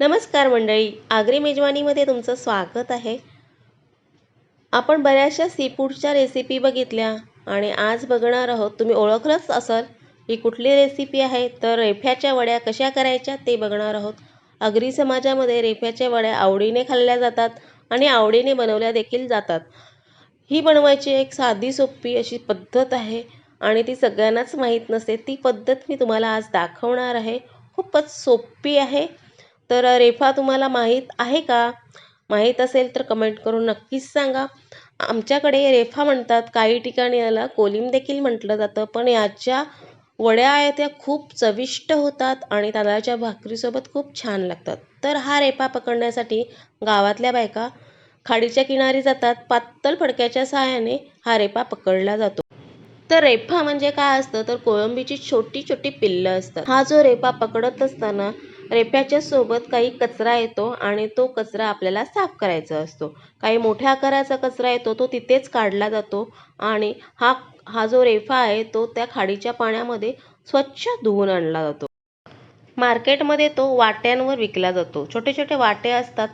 नमस्कार मंडळी आगरी मेजवानीमध्ये तुमचं स्वागत आहे. आपण बऱ्याचशा सीफूडच्या रेसिपी बघितल्या आणि आज बघणार आहोत तुम्ही ओळखलंच असाल ही कुठली रेसिपी आहे तर रेफ्याच्या वड्या कशा करायच्या ते बघणार आहोत. आगरी समाजामध्ये रेफ्याच्या वड्या आवडीने खाल्ल्या जातात आणि आवडीने बनवल्या देखील जातात. ही बनवायची एक साधी सोपी अशी पद्धत आहे आणि ती सगळ्यांनाच माहीत नसते. ती पद्धत मी तुम्हाला आज दाखवणार आहे. खूपच सोपी आहे. तर रेफा तुम्हाला माहीत आहे का? माहीत असेल तर कमेंट करून नक्कीच सांगा. आमच्याकडे रेफा म्हणतात. काही ठिकाणी याला कोलिम देखील म्हटलं जातं. पण याच्या वड्या आहेत त्या खूप चविष्ट होतात आणि तांदळाच्या भाकरीसोबत खूप छान लागतात. तर हा रेफा पकडण्यासाठी गावातल्या बायका खाडीच्या किनारी जातात. पातळ फडक्याच्या सहाय्याने हा रेपा पकडला जातो. तर रेफा म्हणजे काय असतं? तर कोळंबीची छोटी छोटी पिल्लं असतात. हा जो रेपा पकडत असताना रेप्याच्या सोबत काही कचरा येतो आणि तो कचरा आपल्याला साफ करायचा असतो. काही मोठ्या आकाराचा कचरा येतो तो तिथेच काढला जातो आणि हा हा जो रेफा आहे तो त्या खाडीच्या पाण्यामध्ये स्वच्छ धुवून आणला जातो. मार्केटमध्ये तो वाट्यांवर विकला जातो. छोटे छोटे वाटे असतात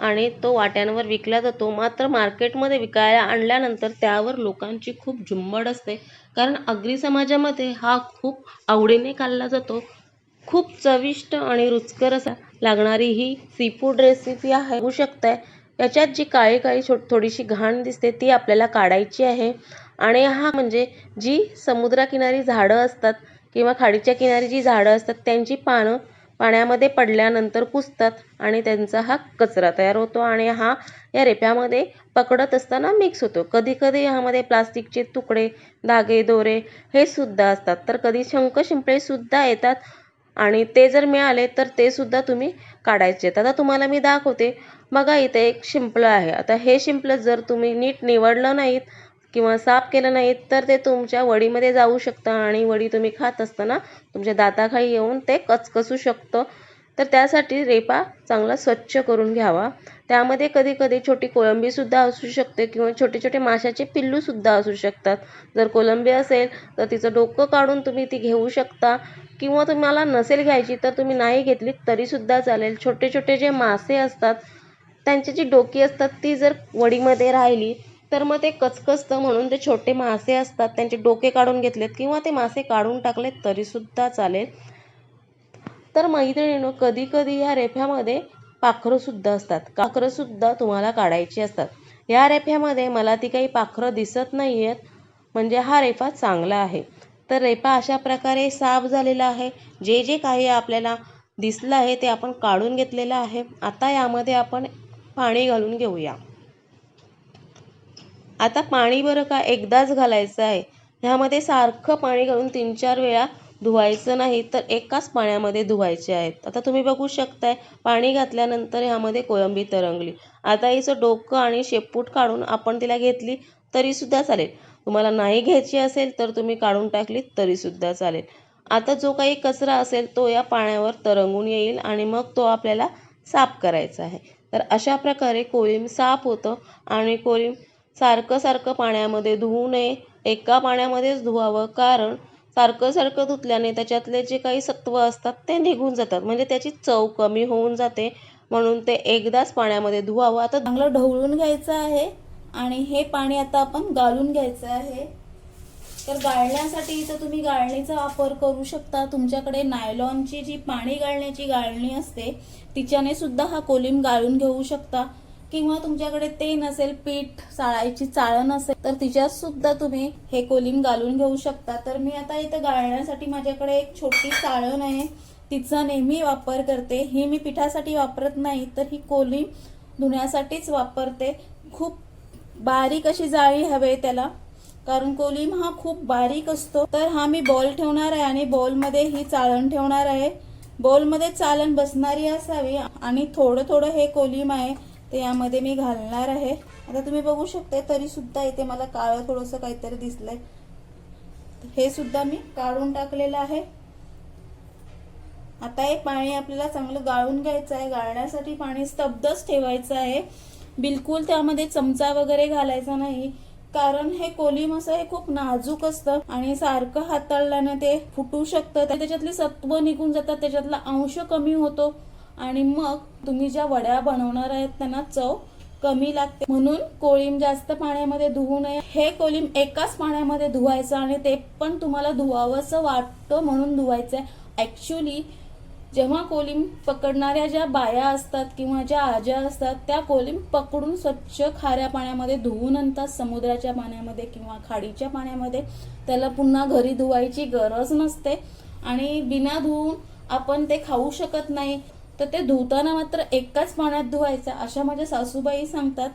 आणि तो वाट्यांवर विकला जातो. मात्र मार्केटमध्ये विकायला आणल्यानंतर त्यावर लोकांची खूप झुंबड असते. कारण अग्री समाजामध्ये हा खूप आवडीने खाल्ला जातो. खूप चविष्ट आणि रुचकर असा लागणारी ही सीफूड रेसिपी आहे. होऊ शकताय याच्यात जी काळी काळी छो थोडीशी घाण दिसते ती आपल्याला काढायची आहे. आणि हा म्हणजे जी समुद्राकिनारी झाडं असतात किंवा खाडीच्या किनारी जी झाडं असतात त्यांची पानं पाण्यामध्ये पडल्यानंतर कुजतात आणि त्यांचा हा कचरा तयार होतो आणि हा या रेप्यामध्ये पकडत असताना मिक्स होतो. कधी कधी ह्यामध्ये प्लास्टिकचे तुकडे धागे दोरे हे सुद्धा असतात. तर कधी शंख शिंपळे सुद्धा येतात. आणि ते जर मिळाले तर ते सुद्धा तुम्ही काढायचे. आता तुम्हाला मी दाखवते. बघा इथे एक शिंपलं आहे. आता हे शिंपलं जर तुम्ही नीट निवडलं नाहीत किंवा साफ केलं नाहीत तर ते तुमच्या वडीमध्ये जाऊ शकतं आणि वडी तुम्ही खात असताना तुमच्या दाताखाली येऊन ते कचकसू शकतं. तर त्यासाठी रेपा चांगला स्वच्छ करून घ्यावा. त्यामध्ये कधी कधी छोटी कोळंबीसुद्धा असू शकते किंवा छोटे छोटे माशाचे पिल्लूसुद्धा असू शकतात. जर कोलंबी असेल तर तिचं डोकं काढून तुम्ही ती घेऊ शकता. किंवा तुम्हाला नसेल घ्यायची तर तुम्ही नाही घेतली तरीसुद्धा चालेल. छोटे छोटे जे मासे असतात त्यांची जी डोकी असतात ती जर वडीमध्ये राहिली तर मग ते कचकचतं म्हणून ते छोटे मासे असतात त्यांचे डोके काढून घेतलेत किंवा ते मासे काढून टाकलेत तरीसुद्धा चालेल. तर मैत्रिणीनं कधी कधी ह्या रेफ्यामध्ये पाखरंसुद्धा असतात. पाखरंसुद्धा तुम्हाला काढायची असतात. या रेफ्यामध्ये मला ती काही पाखरं दिसत नाही आहेत म्हणजे हा रेफा चांगला आहे. तर रेपा अशा प्रकारे साफ झालेला आहे. जे जे काही आपल्याला दिसलं आहे ते आपण काढून घेतलेलं आहे. आता यामध्ये आपण पाणी घालून घेऊया. आता पाणी बरं का एकदाच घालायचं आहे. ह्यामध्ये सारखं पाणी घालून तीन चार वेळा धुवायचं नाही तर एकाच पाण्यामध्ये धुवायचे आहेत. आता तुम्ही बघू शकताय पाणी घातल्यानंतर ह्यामध्ये कोळंबी तरंगली. आता हिचं डोकं आणि शेपूट काढून आपण तिला घेतली तरीसुद्धा चालेल. तुम्हाला नाही घ्यायची असेल तर तुम्ही काढून टाकली तरीसुद्धा चालेल. आता जो काही कचरा असेल तो या पाण्यावर तरंगून येईल आणि मग तो आपल्याला साफ करायचा आहे. तर अशा प्रकारे कोळीम साफ होतं आणि कोळीम सारखं सारखं पाण्यामध्ये धुवू नये. एका पाण्यामध्येच धुवावं कारण सारखं सारखं धुतल्याने त्याच्यातले जे काही सत्व असतात ते निघून जातात. म्हणजे त्याची चव कमी होऊन जाते. म्हणून ते एकदाच पाण्यामध्ये धुवावं. आता चांगलं ढवळून घ्यायचं आहे. आणि हे पाणी आता आपण गाळून घ्यायचं आहे. तर गाळण्यासाठी इथं तुम्ही गाळणीचा वापर करू शकता. तुमच्याकडे नायलॉनची जी पाणी गाळण्याची गाळणी असते तिच्याने सुद्धा हा कोलिम गाळून घेऊ शकता. किंवा तुमच्याकडे ते नसेल पीठ चाळायची चाळण असेल तर तिच्यात सुद्धा तुम्ही हे कोलिम घालून घेऊ शकता. तर मी आता इथं गाळण्यासाठी माझ्याकडे एक छोटी चाळण आहे. तिचा नेहमी वापर करते. ही मी पिठासाठी वापरत नाही तर ही कोलिम धुण्यासाठीच वापरते. खूप बारीक अशी जाळी हवे त्याला. कारण कोलिम हा खूप बारीक असतो. तर हा मी बॉल ठेवणार आहे आणि बॉलमध्ये ही चाळण ठेवणार आहे. बॉलमध्ये चालण बसणारी असावी आणि थोडं थोडं हे कोलीम आहे ते यामध्ये मी घालणार आहे. आता तुम्ही बघू शकता तरी सुद्धा इथे मला काळं थोडंसं काहीतरी दिसलंय. हे सुद्धा मी काढून टाकलेलं आहे. आता हे पाणी आपल्याला चांगलं गाळून घ्यायचं आहे. गाळण्यासाठी पाणी स्तब्धच ठेवायचं आहे. बिलकुल त्यामध्ये चमचा वगैरे घालायचा नाही. कारण हे कोलिम असं हे खूप नाजूक असतं आणि सारखं हाताळल्याने ते फुटू शकतं. त्याच्यातले त्याच्यातली सत्व निघून जातात त्याच्यातला अंश कमी होतो आणि मग तुम्ही ज्या वड्या बनवणार आहेत त्यांना चव कमी लागते. म्हणून कोळीम जास्त पाण्यामध्ये धुवू नये. हे कोळीम एकाच पाण्यामध्ये धुवायचं आणि ते पण तुम्हाला धुवावंसं वाटतं म्हणून धुवायचं ॲक्च्युली जेव्हा कोलिम पकडणाऱ्या ज्या बाया असतात किंवा ज्या आज्या असतात त्या कोलिम पकडून स्वच्छ खाऱ्या पाण्यामध्ये धुवून आणतात समुद्राच्या पाण्यामध्ये किंवा खाडीच्या पाण्यामध्ये. त्याला पुन्हा घरी धुवायची गरज नसते आणि बिना धुवून आपण ते खाऊ शकत नाही. तर ते धुताना मात्र एकाच पाण्यात धुवायचं अशा माझ्या सासूबाई सांगतात.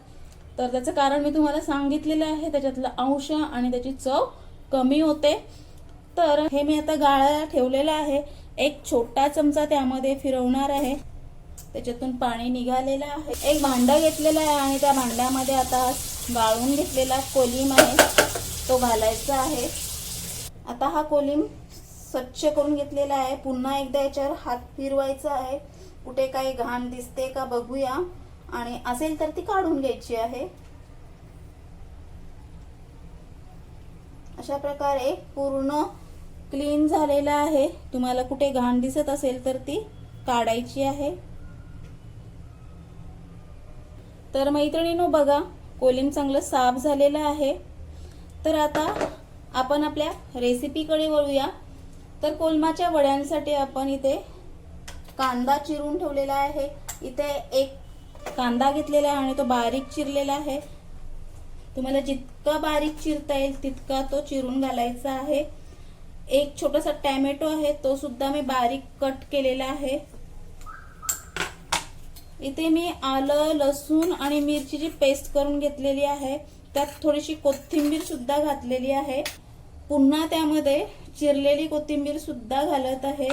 तर त्याचं कारण मी तुम्हाला सांगितलेलं आहे त्याच्यातला अंश आणि त्याची चव कमी होते. तर हे मी आता गाळायला ठेवलेलं आहे. एक छोटा चमचा त्यामध्ये फिरवणार आहे. त्याच्यातून पाणी निघालेलं आहे. एक भांडं घेतलेलं आहे आणि त्या भांड्यामध्ये आता गाळून घेतलेला कोलिम आहे. तो घालायचा आहे. आता हा कोलिम स्वच्छ करून घेतलेला आहे. पुन्हा एकदा याच्यावर हात फिरवायचा आहे. कुठे काही घाण दिसते का बघूया. आणि असेल तर ती काढून घ्यायची आहे. अशा प्रकारे पूर्ण क्लीन झालेला आहे. तुम्हाला कुठे घाण दिसत असेल तर ती काढायची आहे. तर मैत्रिणीनो बघा कोलिम चांगलं साफ झालेलं आहे. तर आता आपण आपल्या रेसिपीकडे वळूया. तर कोलमाच्या वड्यांसाठी आपण इथे कांदा चिरून ठेवलेला आहे. इथे एक कांदा घेतलेला आहे आणि तो बारीक चिरलेला आहे. तुम्हाला जितका बारीक चिरता येईल तितका तो चिरून घालायचा आहे. एक छोटासा टॅमॅटो आहे तो सुद्धा मी बारीक कट केलेला आहे. इथे मी आलं लसूण आणि मिरचीची पेस्ट करून घेतलेली आहे त्यात थोडीशी कोथिंबीर सुद्धा घातलेली आहे. पुन्हा त्यामध्ये चिरलेली कोथिंबीर सुद्धा घालत आहे.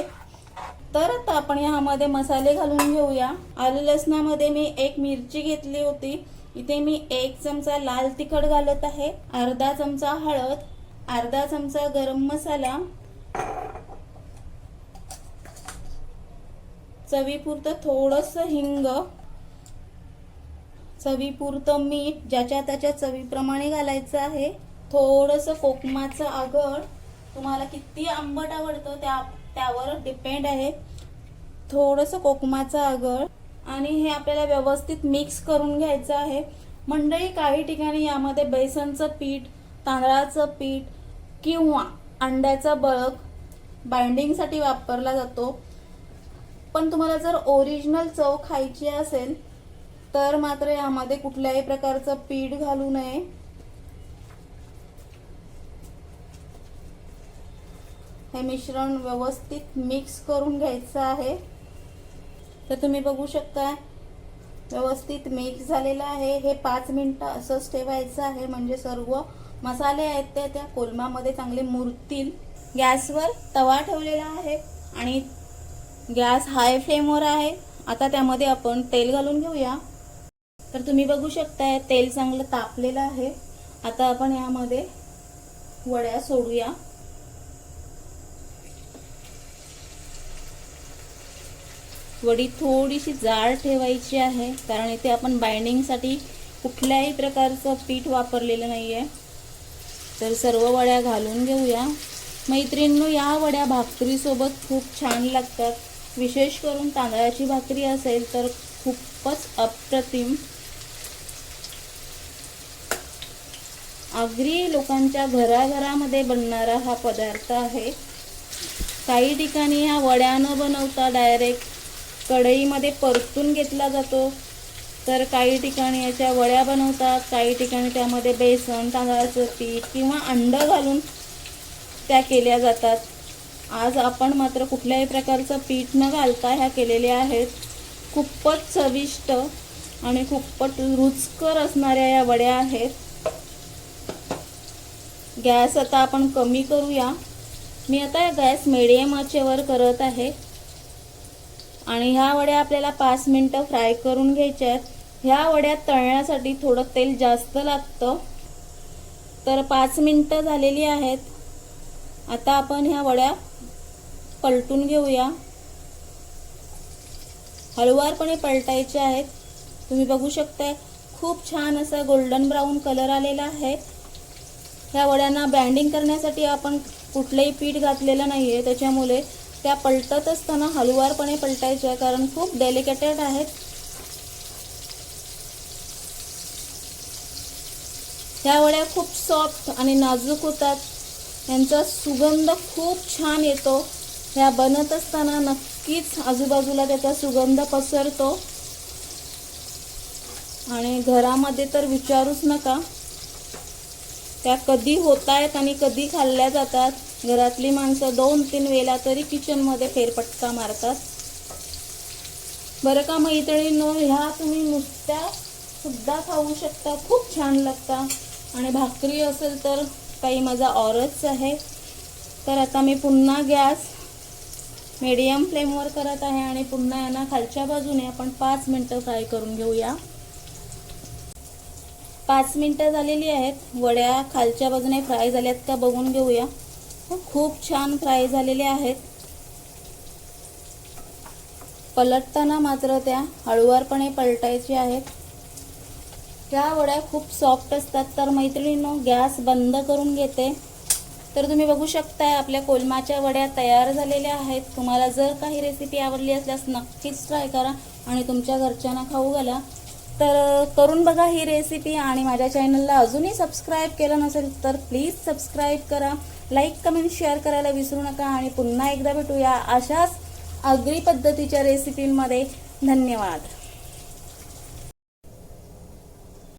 तर आता आपण यामध्ये मसाले घालून घेऊया. आलं लसणामध्ये मी एक मिरची घेतली होती. इथे मी एक चमचा लाल तिखट घालत आहे अर्धा चमचा हळद अर्धा चमचा गरम मसाला चवीपुरतं थोडस हिंग चवीपुरतं मीठ ज्याच्या त्याच्या चवीप्रमाणे घालायचं आहे. थोडस कोकमाचं आगळ तुम्हाला किती आंबट आवडतं त्या त्यावर डिपेंड आहे. थोडस कोकमाचं आगळ आणि हे आपल्याला व्यवस्थित मिक्स करून घ्यायचं आहे. मंडळी काही ठिकाणी यामध्ये बेसनचं पीठ तांदळाचं पीठ किंवा अंड्याचा बळक बाइंडिंगसाठी वापरला जातो. पण तुम्हाला जर ओरिजिनल चव खायची असेल तर मात्र यामध्ये कुठल्याही प्रकारचं पीठ घालू नये. हे मिश्रण व्यवस्थित मिक्स करून घ्यायचं आहे. तर तुम्ही बघू शकता व्यवस्थित मिक्स झालेलं आहे. हे पाच मिनटं असंच ठेवायचं आहे म्हणजे सर्व मसाले आहेत ते त्या कोलमामध्ये चांगले मुरतील. गॅसवर तवा ठेवलेला आहे आणि गॅस हाय फ्लेमवर आहे. आता त्यामध्ये आपण तेल घालून घेऊया. तर तुम्ही बघू शकताय तेल चांगलं तापलेलं आहे. आता आपण यामध्ये वड्या सोडूया. वडी थोडीशी जाड ठेवायची आहे कारण इथे आपण बाइंडिंगसाठी कुठल्याही प्रकारचं पीठ वापरलेलं नाही आहे तर सर्व वड्या घालून घेऊया. मैत्रिणींनो या वड्या भाकरीसोबत खूप छान लागतात. विशेष करून तांदळाची भाकरी असेल तर खूपच अप्रतिम. आगरी लोकांच्या घराघरामध्ये बनणारा हा पदार्थ आहे. काही ठिकाणी ह्या वड्या न बनवता डायरेक्ट कढईमध्ये परतून घेतला जातो. तर काही ठिकाणी याच्या वड्या बनवतात काही ठिकाणी त्यामध्ये बेसन तांदळाचं पीठ किंवा अंडं घालून त्या केल्या जातात. आज आपण मात्र कुठल्याही प्रकारचं पीठ न घालता ह्या केलेल्या आहेत. खूपच चविष्ट आणि खूपच रुचकर असणाऱ्या या वड्या आहेत. गॅस आता आपण कमी करूया. मी आता गॅस मिडियम आचेवर करत आहे. आणि ह्या वड्या आपल्याला पाच मिनटं फ्राय करून घ्यायच्या आहेत. ह्या वड्या तळण्यासाठी थोडं तेल जास्त लागतं. तर पाच मिनटं झालेली आहेत. आता आपण ह्या वड्या पलटून घेऊया. हळुवारपणे पलटायच्या आहेत. तुम्ही बघू शकताय खूप छान असा गोल्डन ब्राऊन कलर आलेला आहे. ह्या वड्यांना बँडिंग करण्यासाठी आपण कुठलंही पीठ घातलेलं नाही आहे त्याच्यामुळे त्या पलटत असताना हलुवारपणे पलटायच्या कारण खूप डेलिकेटेड आहेत. ह्या वड्या खूप सॉफ्ट आणि नाजूक होतात. यांचा सुगंध खूप छान येतो. ह्या बनत असताना नक्कीच आजूबाजूला त्याचा सुगंध पसरतो. आणि घरामध्ये तर विचारूच नका. त्या कधी होत आहेत आणि कधी खाल्ल्या जातात. घरातली माणसं दोन तीन वेळा तरी किचनमध्ये फेरपटका मारतात. बरं का मैत्रिणींनो ह्या तुम्ही नुसत्या सुद्धा खाऊ शकता खूप छान लागता. आणि भाकरी असेल तर काही माझा ऑरच आहे. तर आता मी पुन्हा गॅस मीडियम फ्लेमवर करत आहे आणि पुन्हा यांना खालच्या बाजूने आपण पाच मिनटं फ्राय करून घेऊया. पाच मिनटं झालेली आहेत. वड्या खालच्या बाजूने फ्राय झाल्यात का बघून घेऊया. खूप छान फ्राय झालेले आहेत. पलटताना मात्र त्या हळुवारपणे पलटायच्या आहेत. त्या वड्या खूप सॉफ्ट असतात तर मैत्रिणींनो गॅस बंद करून घेते. तर तुम्ही बघू शकताय आपल्या कोलमाच्या वड्या तयार झालेल्या आहेत. तुम्हाला जर काही रेसिपी आवडली असल्यास नक्कीच ट्राय करा आणि तुमच्या घरच्यांना खाऊ घाला. तर करून बघा ही रेसिपी आणि माझ्या चॅनलला अजूनही सबस्क्राईब केलं नसेल तर प्लीज सबस्क्राईब करा. लाईक कमेंट शेअर करायला विसरू नका आणि पुन्हा एकदा भेटूया अशाच आगरी पद्धतीच्या रेसिपींमध्ये धन्यवाद.